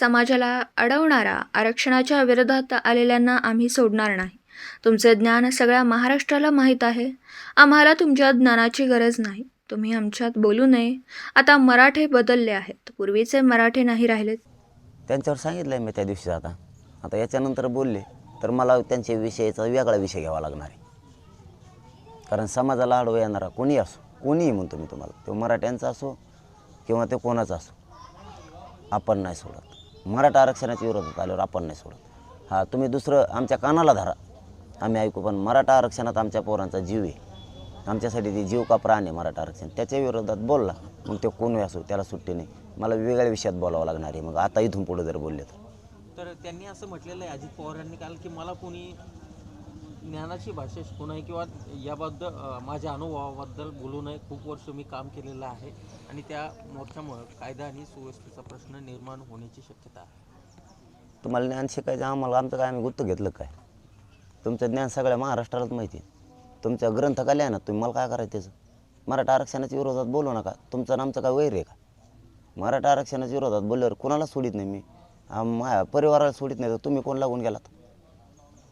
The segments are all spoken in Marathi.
समाजाला अडवणारा आरक्षणाच्या विरोधात आलेल्यांना आम्ही सोडणार नाही. तुमचे ज्ञान सगळ्या महाराष्ट्राला माहीत आहे. आम्हाला तुमच्या ज्ञानाची गरज नाही. तुम्ही आमच्यात बोलू नये. आता मराठे बदलले आहेत. पूर्वीचे मराठे नाही राहिलेत. त्यांच्यावर सांगितलं आहे मी त्या दिवशी आता आता याच्यानंतर बोलले तर मला त्यांच्या विषयाचा वेगळा विषय घ्यावा लागणार आहे. कारण समाजाला आडवं येणारा कोणी असो कोणीही म्हणतो मी तुम्हाला तो मराठ्यांचा असो किंवा ते कोणाचा असो आपण नाही सोडत. मराठा आरक्षणाच्या विरोधात आल्यावर आपण नाही सोडत. हां तुम्ही दुसरं आमच्या कानाला धरा. आम्ही ऐकू पण मराठा आरक्षणात आमच्या पोरांचा जीव आहे. आमच्यासाठी ते जीव का प्राण आहे मराठा आरक्षण? त्याच्या विरोधात बोलला. मग ते कोणी असो त्याला सुट्टी नाही. मला वेगळ्या विषयात बोलावं लागणार आहे. मग आता इथून पुढे जर बोलले तर. तर त्यांनी असं म्हटलेलं आहे अजित पवार यांनी काल की मला कोणी ज्ञानाची भाषा शिकू नये किंवा याबद्दल माझ्या अनुभवाबद्दल बोलू नये. खूप वर्ष मी काम केलेलं आहे आणि त्या मोर्चामुळं कायदा आणि सुव्यवस्थेचा प्रश्न निर्माण होण्याची शक्यता आहे. तुम्हाला ज्ञान शिकायचं आम्हाला आमचं काय आम्ही गुत्त घेतलं काय? तुमचं ज्ञान सगळ्या महाराष्ट्रालाच माहिती आहे. तुमच्या ग्रंथकाले आहे ना तुम्ही मला काय करायचं त्याचं? मराठा आरक्षणाच्या विरोधात बोलू नका. तुमचं आणि आमचं काय वैर आहे का? मराठा आरक्षणाच्या विरोधात बोलल्यावर कोणाला सोडित नाही मी? माझ्या परिवाराला सोडित नाही तर तुम्ही कोण लागून गेलात?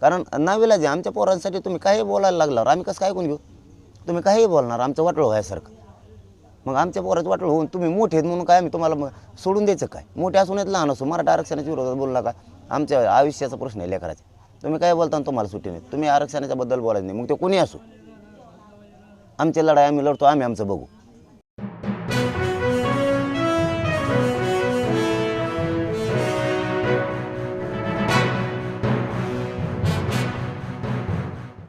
कारण नावेला जे आमच्या पोरांसाठी तुम्ही काही बोलायला लागल्यावर आम्ही कसं काय ऐकून घेऊ? तुम्ही काहीही बोलणार आमचं वाटळ व्हायसारखं. मग आमच्या पोराचं वाटळ होऊन तुम्ही मोठे आहेत म्हणून काय आम्ही तुम्हाला मग सोडून द्यायचं काय? मोठे असून येत लहान असो मराठा आरक्षणाच्या विरोधात बोलला का आमच्या आयुष्याचा प्रश्न आहे लेकराचा. तुम्ही काय बोलता आणि तुम्हाला सुट्टी नाही. तुम्ही आरक्षणाच्या बद्दल बोलायचं नाही. मग ते कोणी असो? आमची लढाई आम्ही लढतो आम्ही आमचं बघू.